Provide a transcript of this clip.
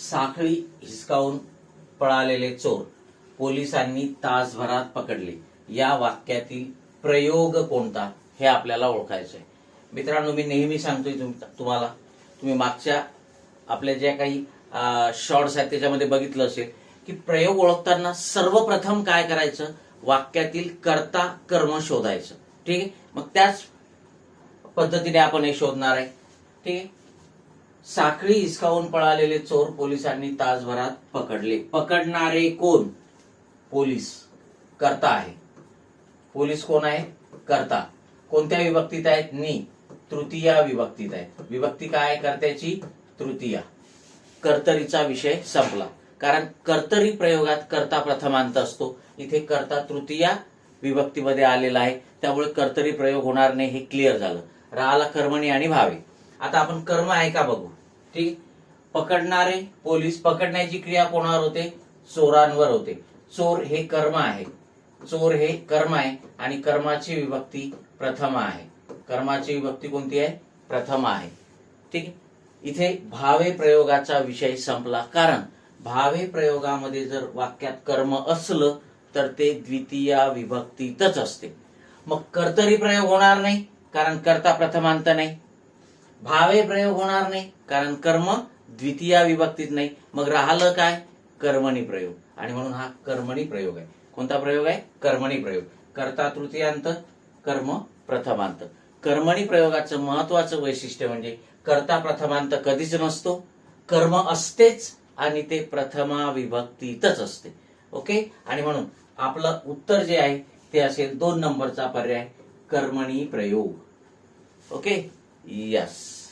साखळी हिसकावून पळालेले चोर पोलिसांनी तासभरात पकडले. या वाक्यातील प्रयोग कोणता हे आपल्याला ओळखायचं आहे. मित्रांनो मी नेहमी सांगतोय तुम्हाला तुम्ही मागच्या आपल्या ज्या काही शॉर्ट्स आहेत त्याच्यामध्ये बघितलं असेल की प्रयोग ओळखताना सर्वप्रथम काय करायचं? वाक्यातील कर्ता कर्म शोधायचं. ठीक आहे? मग त्याच पद्धतीने आपण हे शोधणार आहे. ठीक आहे? साखळी हिसकावून पळालेले चोर पोलिसांनी तासभरात पकडले. पकडणारे कोण? पोलीस करता आहे. पोलीस कोण आहे? करता. कोणत्या विभक्तीत आहेत? नी. तृतीया विभक्तीत आहेत. विभक्ती काय आहे कर्त्याची? तृतीया. कर्तरीचा विषय संपला. कारण कर्तरी प्रयोगात कर्ता प्रथमांत असतो. इथे कर्ता तृतीया विभक्तीमध्ये आलेला आहे. त्यामुळे कर्तरी प्रयोग होणार नाही हे क्लिअर झालं. राहाला कर्मणी आणि भावे. आता आपण कर्म आहे का बघू? ठीक पकडणारे पोलीस पकडण्याची क्रिया कोणावर होते? चोरांवर होते. चोर हे कर्म आहे. चोर हे कर्म आहे आणि कर्माची विभक्ती प्रथम आहे. कर्माची विभक्ती कोणती आहे? प्रथम आहे. ठीक इथे भावे प्रयोगाचा विषय संपला. कारण भावे प्रयोगामध्ये जर वाक्यात कर्म असलं तर ते द्वितीया विभक्तीतच असते. मग कर्तरी प्रयोग होणार नाही कारण कर्ता प्रथमांत नाही. भावे प्रयोग होणार नाही कारण कर्म द्वितीया विभक्तीत नाही. मग राहिलं काय? कर्मणी प्रयोग. आणि म्हणून हा कर्मणी प्रयोग आहे. कोणता प्रयोग आहे? कर्मणी प्रयोग. कर्ता तृतीयांत कर्म प्रथमांत. कर्मणी प्रयोगाचं महत्वाचं वैशिष्ट्य म्हणजे कर्ता प्रथमांत कधीच नसतो कर्म असतेच आणि ते प्रथमा विभक्तीतच असते. ओके? आणि म्हणून आपलं उत्तर जे आहे ते असेल दोन नंबरचा पर्याय कर्मणी प्रयोग. ओके? Yes.